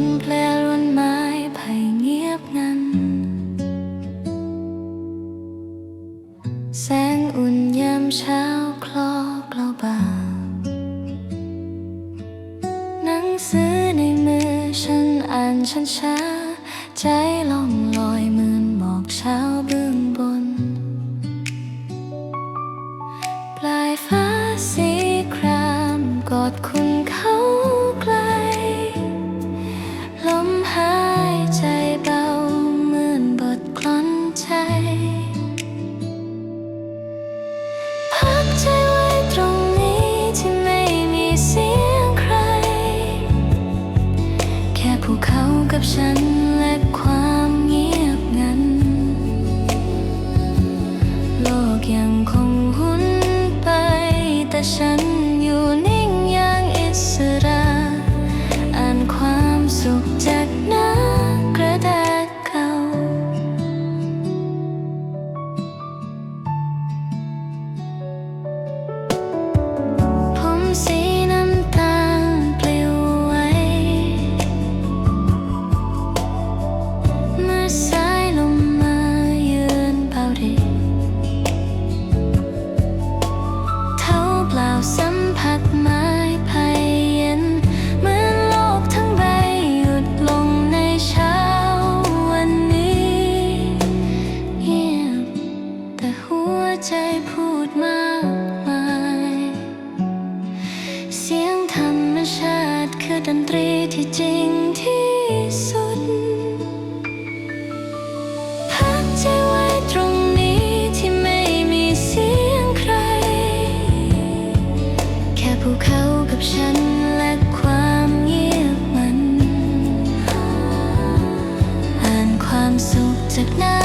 นเพลล้นไม้ไผ่เงียบงัน แสงอุ่นยามเช้าคลอกลาบ่าหนังสือในมือฉันอ่านฉันช้า ใจล่องลอยมือนหมอกเช้าเบื้องบน ปลายฟ้าสีครามกอดคุณ เขากับฉันและความเงียบงัน โลกยังคงหุนไปแต่ฉัน พูดมากมาย เสียงธรรมชาติคือดนตรีที่จริงที่สุด พักใจไว้ตรงนี้ที่ไม่มีเสียงใคร แค่ภูเขากับฉันและความเงียบมัน อ่านความสุขจากหน้า